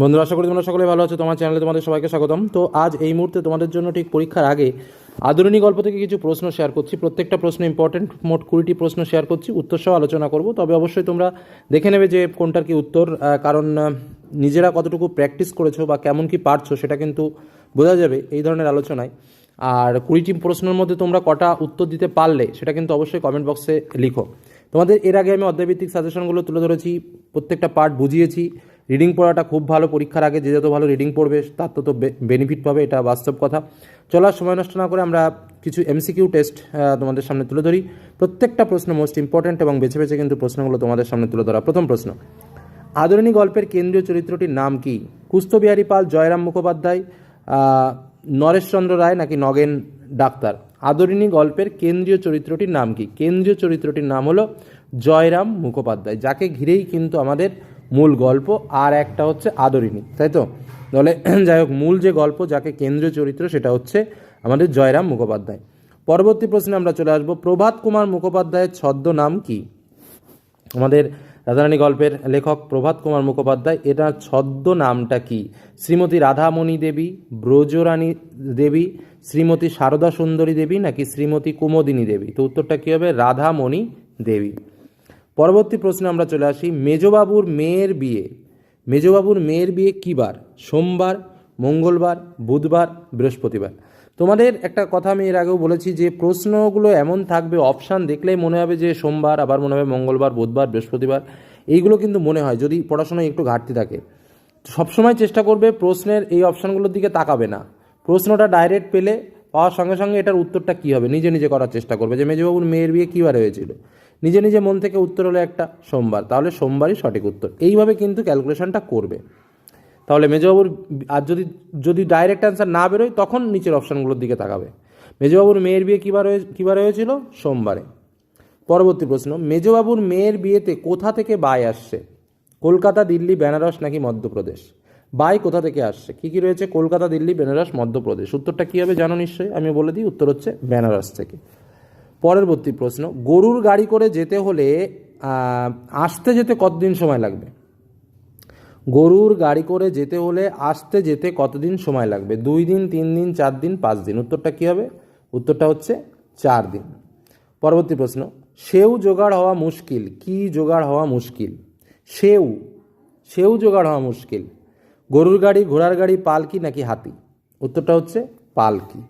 বন্ধুরা, আশা করি তোমরা সকলে ভালো আছো। তোমার চ্যানেলে তোমাদের সবাইকে স্বাগতম। তো আজ এই মুহূর্তে তোমাদের জন্য ঠিক পরীক্ষার আগে আদরণী গল্প থেকে কিছু প্রশ্ন শেয়ার করছি। প্রত্যেকটা প্রশ্ন ইম্পর্টেন্ট মোট কুড়িটি প্রশ্ন শেয়ার করছি। উত্তর সহ আলোচনা করব। তবে অবশ্যই তোমরা দেখে নেবে যে কোনটার কি উত্তর কারণ নিজেরা কতটুকু প্র্যাকটিস করেছ বা কেমন কি পারছ সেটা কিন্তু বোঝা যাবে এই ধরনের আলোচনায়। আর কুড়িটি প্রশ্নের মধ্যে তোমরা কটা উত্তর দিতে পারলে সেটা কিন্তু অবশ্যই কমেন্ট বক্সে লিখো। তোমাদের এর আগে আমি অধ্যায়ভিত্তিক সাজেশনগুলো তুলে ধরেছি, প্রত্যেকটা পার্ট বুঝিয়েছি। রিডিং পড়াটা খুব ভালো, পরীক্ষার আগে যে যত ভালো রিডিং পড়বে, তার তত বেনিফিট পাবে, এটা বাস্তব কথা। চলার সময় নষ্ট না করে আমরা কিছু এমসিকিউ টেস্ট তোমাদের সামনে তুলে ধরি। প্রত্যেকটা প্রশ্ন মোস্ট ইম্পর্ট্যান্ট এবং বেছে বেছে কিন্তু প্রশ্নগুলো তোমাদের সামনে তুলে ধরা। প্রথম প্রশ্ন আদরণী গল্পের কেন্দ্রীয় চরিত্রটির নাম কি? কুস্তবিহারী পাল, জয়রাম মুখোপাধ্যায় নরেশচন্দ্র রায় নাকি নগেন ডাক্তার? আদরিণী গল্পের কেন্দ্রীয় চরিত্রটির নাম কি? কেন্দ্রীয় চরিত্রটির নাম হলো জয়রাম মুখোপাধ্যায়, যাকে ঘিরেই কিন্তু আমাদের মূল গল্প আর একটা হচ্ছে আদরিণী, তাই তো? তাহলে যাই হোক, মূল যে গল্প যাকে কেন্দ্রীয় চরিত্র সেটা হচ্ছে আমাদের জয়রাম মুখোপাধ্যায়। পরবর্তী প্রশ্নে আমরা চলে আসব, প্রভাত কুমার মুখোপাধ্যায়ের ছদ্ম নাম কি? আমাদের রাধারানী গল্পের লেখক প্রভাত কুমার মুখোপাধ্যায় এটা ছদ্ম নামটা কি? শ্রীমতী রাধামণি দেবী, ব্রজরানী দেবী, শ্রীমতী সারদা সুন্দরী দেবী নাকি শ্রীমতী কুমোদিনী দেবী? তো উত্তরটা কী হবে? রাধামণি দেবী। পরবর্তী প্রশ্নে আমরা চলে আসি, মেজবাবুর মেয়ের বিয়ে। মেজবাবুর মেয়ের বিয়ে কী বার সোমবার, মঙ্গলবার, বুধবার, বৃহস্পতিবার। তোমাদের একটা কথা আমি এর আগেও বলেছি যে, প্রশ্নগুলো এমন থাকবে, অপশান দেখলেই মনে হবে যে, সোমবার, আবার মনে হবে মঙ্গলবার, বুধবার, বৃহস্পতিবার। এইগুলো কিন্তু মনে হয়, যদি পড়াশোনায় একটু ঘাটতি থাকে। সবসময় চেষ্টা করবে প্রশ্নের এই অপশানগুলোর দিকে তাকাবে না। প্রশ্নটা ডাইরেক্ট পেলে, পাওয়ার সঙ্গে সঙ্গে এটার উত্তরটা কী হবে? নিজে নিজে করার চেষ্টা করবে যে, মেজবাবুর মেয়ের বিয়ে কী বারে হয়েছিল? নিজে নিজে মন থেকে উত্তর হলো একটা সোমবার। তাহলে সোমবারই সঠিক উত্তর। এইভাবে কিন্তু ক্যালকুলেশনটা করবে। তাহলে মেজবাবুর আর যদি যদি ডাইরেক্ট অ্যান্সার না বেরোয়, তখন নিচের অপশানগুলোর দিকে তাকাবে। মেজবাবুর মেয়ের বিয়ে কী হয়ে, কী বার হয়েছিল? সোমবারে। পরবর্তী প্রশ্ন, মেজবাবুর মেয়ের বিয়েতে কোথা থেকে বাই আসছে? কলকাতা, দিল্লি, বেনারস নাকি মধ্যপ্রদেশ? বাই কোথা থেকে আসছে? কী কী রয়েছে? কলকাতা, দিল্লি, বেনারস, মধ্যপ্রদেশ। উত্তরটা কী হবে জানো নিশ্চয়ই? আমি বলে দিই, উত্তর হচ্ছে বেনারস থেকে। পরবর্তী প্রশ্ন, গরুর গাড়ি করে যেতে হলে আসতে যেতে কতদিন সময় লাগবে? গরুর গাড়ি করে যেতে হলে আসতে যেতে কতদিন সময় লাগবে? দুই দিন, তিন দিন, চার দিন, পাঁচ দিন। উত্তরটা কী হবে? উত্তরটা হচ্ছে চার দিন। পরবর্তী প্রশ্ন সেও জোগাড় হওয়া মুশকিল, কি জোগাড় হওয়া মুশকিল? সেও সেও জোগাড় হওয়া মুশকিল। গরুর গাড়ি, ঘোড়ার গাড়ি, পালকি নাকি হাতি? উত্তরটা হচ্ছে পালকি।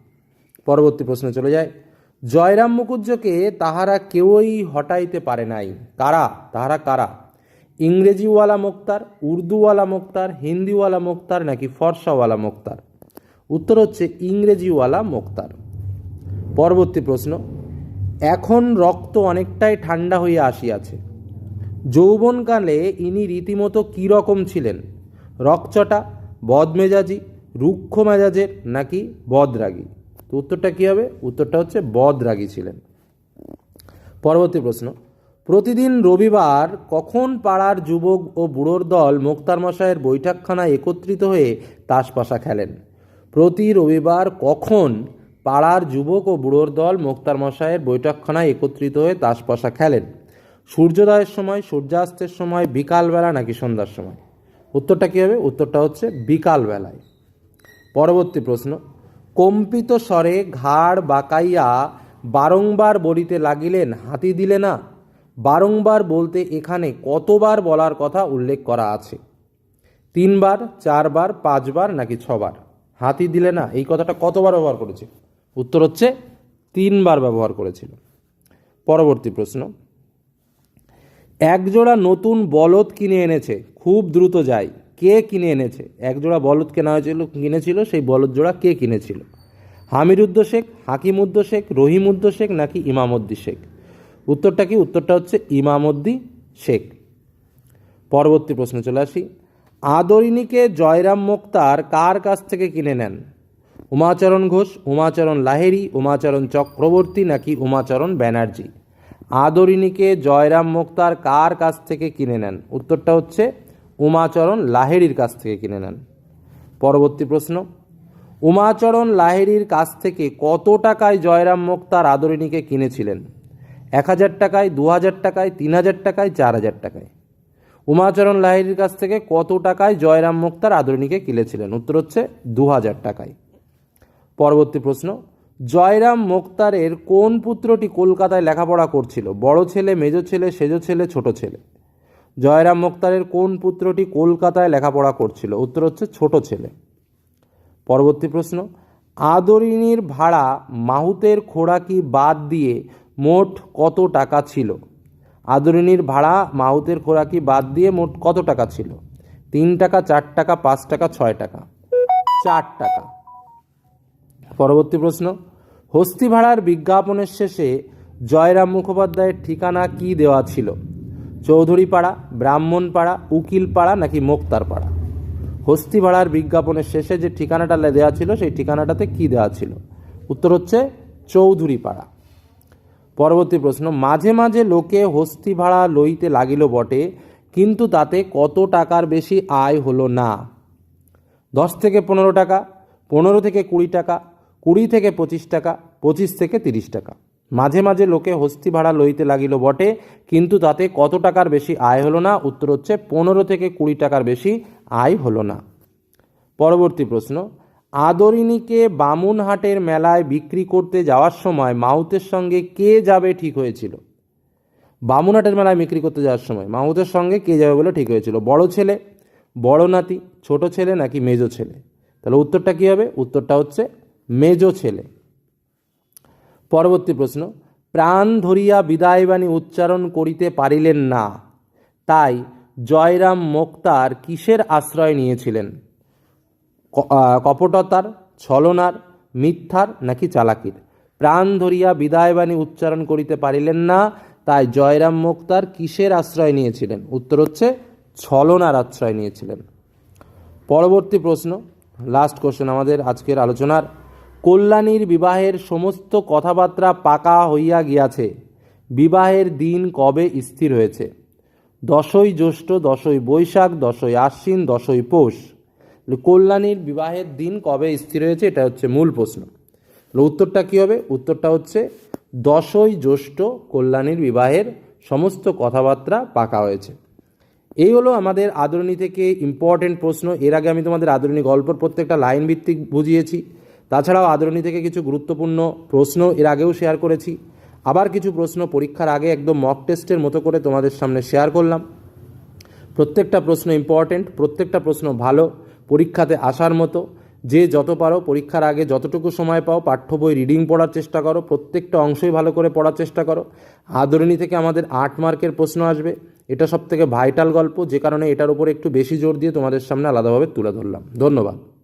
পরবর্তী প্রশ্নে চলে যায় জয়রাম মুকুজ্জকে তাহারা কেউই হটাইতে পারে নাই। কারা? তাহারা কারা? ইংরেজিওয়ালা মোক্তার, উর্দুওয়ালা মোক্তার, হিন্দিওয়ালা মোক্তার নাকি ফর্সাওয়ালা মোক্তার? উত্তর হচ্ছে ইংরেজিওয়ালা মোক্তার। পরবর্তী প্রশ্ন, এখন রক্ত অনেকটাই ঠান্ডা হইয়া আসিয়াছে। যৌবনকালে ইনি রীতিমতো কী রকম ছিলেন? রকচটা বদমেজাজি, রুক্ষ মেজাজের নাকি বদরাগী? তো উত্তরটা কী হবে? উত্তরটা হচ্ছে বদরাগী ছিলেন। পরবর্তী প্রশ্ন। প্রতিদিন রবিবার কখন পাড়ার যুবক ও বুড়োর দল মোক্তার মশাইয়ের বৈঠকখানায় একত্রিত হয়ে তাসপাশা খেলেন? প্রতি রবিবার কখন পাড়ার যুবক ও বুড়োর দল মোক্তার মশাইয়ের বৈঠকখানায় একত্রিত হয়ে তাসপাশা খেলেন? সূর্যোদয়ের সময়, সূর্যাস্তের সময়, বিকালবেলা নাকি সন্ধ্যার সময়? উত্তরটা কী হবে? উত্তরটা হচ্ছে বিকালবেলায়। পরবর্তী প্রশ্ন। কম্পিত স্বরে ঘাড় বাঁকাইয়া বারংবার বলিতে লাগিলেন, হাতি দিলে না? বারংবার বলতে এখানে কতবার বলার কথা উল্লেখ করা আছে। তিনবার, চারবার, পাঁচবার নাকি ছবার? হাতি দিলে না? এই কথাটা কতবার ব্যবহার করেছে? উত্তর হচ্ছে, তিনবার ব্যবহার করেছিল। পরবর্তী প্রশ্ন, একজোড়া নতুন বলদ কিনে এনেছে, খুব দ্রুত যায়। কে কিনে এনেছে? একজোড়া বলদ কেনা হয়েছিল, কিনেছিল, সেই বলদ জোড়া কে কিনেছিল? হামিরুদ্দ শেখ হাকিমুদ্দ শেখ রহিমুদ্দ শেখ নাকি ইমামদ্দি শেখ? উত্তরটা কি? উত্তরটা হচ্ছে ইমামদ্দি শেখ। পরবর্তী প্রশ্নে চলে আসি। আদরিণীকে জয়রাম মোক্তার কার কাছ থেকে কিনে নেন? উমাচরণ ঘোষ, উমাচরণ লাহেরি উমাচরণ চক্রবর্তী নাকি উমাচরণ ব্যানার্জি? আদরিণীকে জয়রাম মোক্তার কার কাছ থেকে কিনে নেন? উত্তরটা হচ্ছে উমাচরণ লাহেরির কাছ থেকে কিনে নেন। পরবর্তী প্রশ্ন, উমাচরণ লাহেরির কাছ থেকে কত টাকায় জয়রাম মোক্তার আদরিণীকে কিনেছিলেন? এক হাজার টাকায়, দু হাজার টাকায়, তিন হাজার টাকায়, চার হাজার টাকায়। উমাচরণ লাহিড়ির কাছ থেকে কত টাকায় জয়রাম মুক্তার আদরণীকে কিনেছিলেন? উত্তর হচ্ছে, দু হাজার টাকায়। পরবর্তী প্রশ্ন, জয়রাম মোক্তারের কোন পুত্রটি কলকাতায় লেখাপড়া করছিল? বড় ছেলে, মেজ ছেলে, সেজ ছেলে, ছোট ছেলে? জয়রাম মোক্তারের কোন পুত্রটি কলকাতায় লেখাপড়া করছিল? উত্তর হচ্ছে ছোট ছেলে। পরবর্তী প্রশ্ন, আদরিনীর ভাড়া মাহুতের খোরাকি বাদ দিয়ে মোট কত টাকা ছিল? আদরিনীর ভাড়া মাহুতের খোরাকি বাদ দিয়ে মোট কত টাকা ছিল? তিন টাকা, চার টাকা, পাঁচ টাকা, ছয় টাকা। চার টাকা। পরবর্তী প্রশ্ন, হস্তি ভাড়ার বিজ্ঞাপনের শেষে জয়রাম মুখোপাধ্যায়ের ঠিকানা কি দেওয়া ছিল? চৌধুরী পাড়া ব্রাহ্মণ পাড়া উকিল পাড়া নাকি মোক্তার পাড়া হস্তি ভাড়ার বিজ্ঞাপনের শেষে যে ঠিকানাটা দেওয়া ছিল, সেই ঠিকানাটাতে কি দেওয়া ছিল? উত্তর হচ্ছে চৌধুরী পাড়া পরবর্তী প্রশ্ন, মাঝে মাঝে লোকে হস্তি ভাড়া লইতে লাগিল বটে, কিন্তু তাতে কত টাকার বেশি আয় হলো না? দশ থেকে পনেরো টাকা, পনেরো থেকে কুড়ি টাকা, কুড়ি থেকে পঁচিশ টাকা, পঁচিশ থেকে তিরিশ টাকা। মাঝে মাঝে লোকে হস্তি ভাড়া লইতে লাগিল বটে, কিন্তু তাতে কত টাকার বেশি আয় হলো না? উত্তর হচ্ছে, পনেরো থেকে কুড়ি টাকার বেশি আয় হলো না। পরবর্তী প্রশ্ন আদরিনীকে বামুনহাটের মেলায় বিক্রি করতে যাওয়ার সময় মাউতের সঙ্গে কে যাবে ঠিক হয়েছিল? বামুনহাটের মেলায় বিক্রি করতে যাওয়ার সময় মাউতের সঙ্গে কে যাবে বলে ঠিক হয়েছিল? বড় ছেলে, বড় নাতি, ছোট ছেলে নাকি মেজো ছেলে? তাহলে উত্তরটা কী হবে? উত্তরটা হচ্ছে মেজো ছেলে। পরবর্তী প্রশ্ন, প্রাণ ধরিয়া বিদায়বাণী উচ্চারণ করিতে পারিলেন না, তাই জয়রাম মোক্তার কিসের আশ্রয় নিয়েছিলেন? কপটতার, ছলনার, মিথ্যার নাকি চালাকির? প্রাণ ধরিয়া বিদায়বাণী উচ্চারণ করিতে পারিলেন না, তাই জয়রাম মোক্তার কিসের আশ্রয় নিয়েছিলেন? উত্তর হচ্ছে, ছলনার আশ্রয় নিয়েছিলেন। পরবর্তী প্রশ্ন লাস্ট কোশ্চেন আমাদের আজকের আলোচনার। কল্যাণীর বিবাহের সমস্ত কথাবার্তা পাকা হইয়া গিয়াছে। বিবাহের দিন কবে স্থির হয়েছে? দশই জ্যৈষ্ঠ, দশই বৈশাখ, দশই আশ্বিন, দশই পৌষ। কল্যাণীর বিবাহের দিন কবে স্থির হয়েছে, এটা হচ্ছে মূল প্রশ্ন। উত্তরটা কী হবে? উত্তরটা হচ্ছে দশই জ্যৈষ্ঠ কল্যাণীর বিবাহের সমস্ত কথাবার্তা পাকা হয়েছে। এই হলো আমাদের আদরণী থেকে ইম্পর্টেন্ট প্রশ্ন। এর আগে আমি তোমাদের আদরণী গল্পর প্রত্যেকটা লাইন ভিত্তিক বুঝিয়েছি। তাছাড়াও আদরণী থেকে কিছু গুরুত্বপূর্ণ প্রশ্ন এর আগেও শেয়ার করেছি। আবার কিছু প্রশ্ন পরীক্ষার আগে একদম মক টেস্টের মতো করে তোমাদের সামনে শেয়ার করলাম। প্রত্যেকটা প্রশ্ন ইম্পর্টেন্ট প্রত্যেকটা প্রশ্ন ভালো, পরীক্ষাতে আসার মতো। যে যত পারো পরীক্ষার আগে যতটুকু সময় পাও, পাঠ্য বই রিডিং পড়ার চেষ্টা করো, প্রত্যেকটা অংশই ভালো করে পড়ার চেষ্টা করো। আদরণী থেকে আমাদের আট মার্কের প্রশ্ন আসবে। এটা সব থেকে ভাইটাল গল্প, যে কারণে এটার উপরে একটু বেশি জোর দিয়ে তোমাদের সামনে আলাদাভাবে তুলে ধরলাম। ধন্যবাদ।